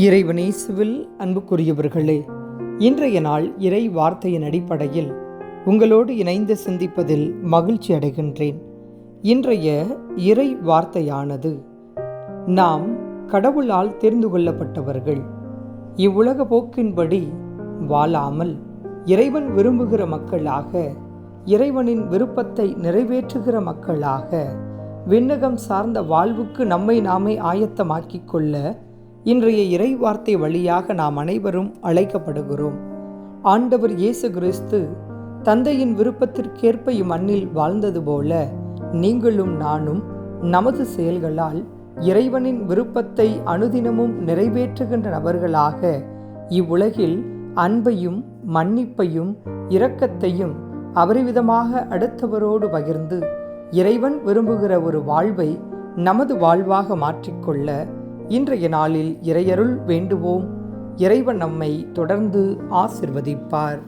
இறைவனேசுவில் அன்புக்குரியவர்களே இன்றைய நாள் இறை வார்த்தையின் அடிப்படையில் உங்களோடு இணைந்து சிந்திப்பதில் மகிழ்ச்சி அடைகின்றேன். இன்றைய இறை வார்த்தையானது நாம் கடவுளால் தெரிந்து கொள்ளப்பட்டவர்கள். இவ்வுலக போக்கின்படி வாழாமல் இறைவன் விரும்புகிற மக்களாக இறைவனின் விருப்பத்தை நிறைவேற்றுகிற மக்களாக விண்ணகம் சார்ந்த வாழ்வுக்கு நம்மை நாமே ஆயத்தமாக்கிக் கொள்ள இன்றைய இறை வார்த்தை வழியாக நாம் அனைவரும் அழைக்கப்படுகிறோம். ஆண்டவர் இயேசு கிறிஸ்து தந்தையின் விருப்பத்திற்கேற்ப இம்மண்ணில் வாழ்ந்தது போல நீங்களும் நானும் நமது செயல்களால் இறைவனின் விருப்பத்தை அனுதினமும் நிறைவேற்றுகின்ற நபர்களாக இவ்வுலகில் அன்பையும் மன்னிப்பையும் இரக்கத்தையும் அபரிவிதமாக அடுத்தவரோடு பகிர்ந்து இறைவன் விரும்புகிற ஒரு வாழ்வை நமது வாழ்வாக மாற்றிக்கொள்ள இன்றைய நாளில் இறையருள் வேண்டுவோம். இறைவன் நம்மை தொடர்ந்து ஆசிர்வதிப்பார்.